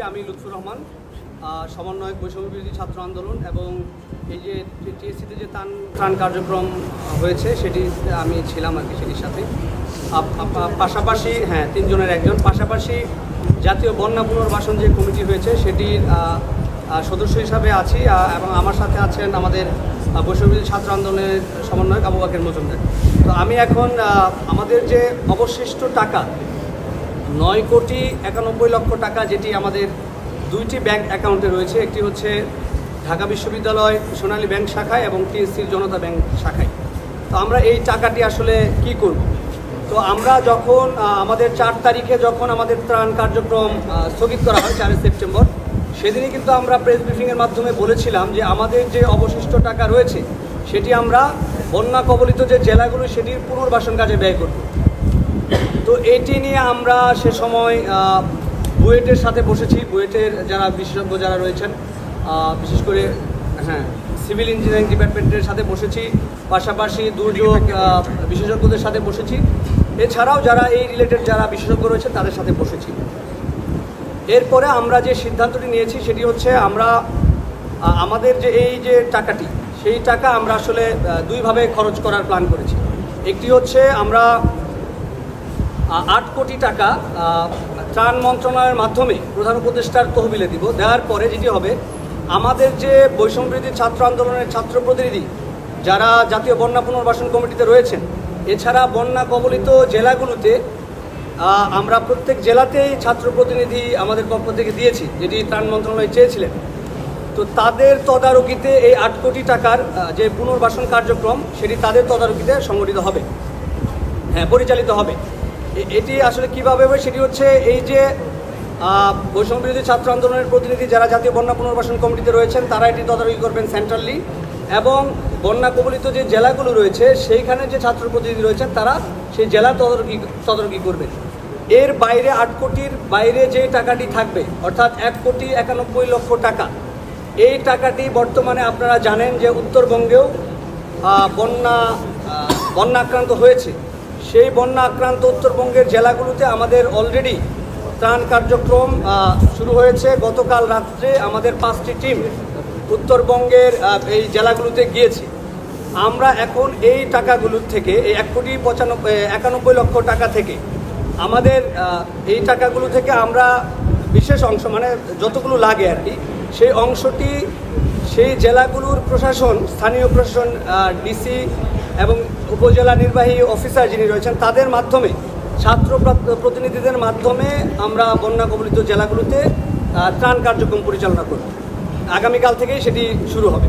আমি লুৎফুর রহমান সমন্বয়ক বৈষম্য বিরোধী ছাত্র আন্দোলন এবং এই যে টিএসসিতে যে ত্রাণ ত্রাণ কার্যক্রম হয়েছে সেটি আমি ছিলাম আর কি সেটির সাথে। পাশাপাশি হ্যাঁ তিনজনের একজন। পাশাপাশি জাতীয় বন্যা পুনর্বাসন যে কমিটি হয়েছে সেটির সদস্য হিসাবে আছি এবং আমার সাথে আছেন আমাদের আহ, বৈষম্য বিরোধী ছাত্র আন্দোলনের সমন্বয়ক আবু বাকের মজুমদার। তো আমি এখন আমাদের যে অবশিষ্ট টাকা নয় কোটি একানব্বই লক্ষ টাকা যেটি আমাদের দুইটি ব্যাংক অ্যাকাউন্টে রয়েছে, একটি হচ্ছে ঢাকা বিশ্ববিদ্যালয় সোনালী ব্যাংক শাখায় এবং টিএসসির জনতা ব্যাংক শাখায়। তো আমরা এই টাকাটি আসলে কি করব? তো আমরা যখন আমাদের চার তারিখে যখন আমাদের ত্রাণ কার্যক্রম স্থগিত করা হয়, চারই সেপ্টেম্বর, সেদিনই কিন্তু আমরা প্রেস ব্রিফিংয়ের মাধ্যমে বলেছিলাম যে আমাদের যে অবশিষ্ট টাকা রয়েছে, সেটি আমরা বন্যা কবলিত যে জেলাগুলো, সেটির পুনর্বাসন কাজে ব্যয় করব। তো এটি নিয়ে আমরা সে সময় বুয়েটের সাথে বসেছি। বুয়েটের যারা বিশেষজ্ঞ যারা রয়েছেন বিশেষ করে হ্যাঁ সিভিল ইঞ্জিনিয়ারিং ডিপার্টমেন্টের সাথে বসেছি। পাশাপাশি দুর্যোগ বিশেষজ্ঞদের সাথে বসেছি। এছাড়াও যারা এই রিলেটেড যারা বিশেষজ্ঞ রয়েছে তাদের সাথে বসেছি। এরপরে আমরা যে সিদ্ধান্তটি নিয়েছি, সেটি হচ্ছে আমরা আমাদের যে এই যে টাকাটি, সেই টাকা আমরা আসলে দুইভাবে খরচ করার প্ল্যান করেছি। একটি হচ্ছে আমরা আট কোটি টাকা ত্রাণ মন্ত্রণালয়ের মাধ্যমে প্রধান উপদেষ্টার তহবিলে দিব। দেওয়ার পরে যেটি হবে, আমাদের যে বৈষম্যবৃদ্ধি ছাত্র আন্দোলনের ছাত্র প্রতিনিধি, যারা জাতীয় বন্যা পুনর্বাসন কমিটিতে রয়েছেন, এছাড়া বন্যা কবলিত জেলাগুলোতে আমরা প্রত্যেক জেলাতেই ছাত্র প্রতিনিধি আমাদের পক্ষ থেকে দিয়েছি, যেটি ত্রাণ মন্ত্রণালয় চেয়েছিলেন। তো তাদের তদারকিতে এই আট কোটি টাকার যে পুনর্বাসন কার্যক্রম, সেটি তাদের তদারকিতে সংগঠিত হবে। হ্যাঁ পরিচালিত হবে। এটি আসলে কীভাবে হবে সেটি হচ্ছে এই যে বৈষম্য বিরোধী ছাত্র আন্দোলনের প্রতিনিধি যারা জাতীয় বন্যা পুনর্বাসন কমিটিতে রয়েছেন, তারা এটি তদারকি করবেন সেন্ট্রালি। এবং বন্যা কবলিত যে জেলাগুলো রয়েছে, সেইখানে যে ছাত্র প্রতিনিধি রয়েছেন, তারা সেই জেলা তদারকি তদারকি করবেন। এর বাইরে আট কোটির বাইরে যে টাকাটি থাকবে, অর্থাৎ এক কোটি একানব্বই লক্ষ টাকা, এই টাকাটি বর্তমানে আপনারা জানেন যে উত্তরবঙ্গেও বন্যা বন্যা আক্রান্ত হয়েছে। সেই বন্যা আক্রান্ত উত্তরবঙ্গের জেলাগুলোতে আমাদের অলরেডি ত্রাণ কার্যক্রম শুরু হয়েছে। গতকাল রাত্রে আমাদের পাঁচটি টিম উত্তরবঙ্গের এই জেলাগুলোতে গিয়েছে। আমরা এখন এই টাকাগুলোর থেকে, এই এক কোটি পঁচানব্বই একানব্বই লক্ষ টাকা থেকে আমাদের এই টাকাগুলো থেকে আমরা বিশেষ অংশ মানে যতগুলো লাগে আর কি, সেই অংশটি সেই জেলাগুলোর প্রশাসন, স্থানীয় প্রশাসন ডিসি এবং উপজেলা নির্বাহী অফিসার যিনি রয়েছেন, তাদের মাধ্যমে, ছাত্র প্রতিনিধিদের মাধ্যমে আমরা বন্যা কবলিত জেলাগুলোতে ত্রাণ কার্যক্রম পরিচালনা করব। আগামীকাল থেকেই সেটি শুরু হবে।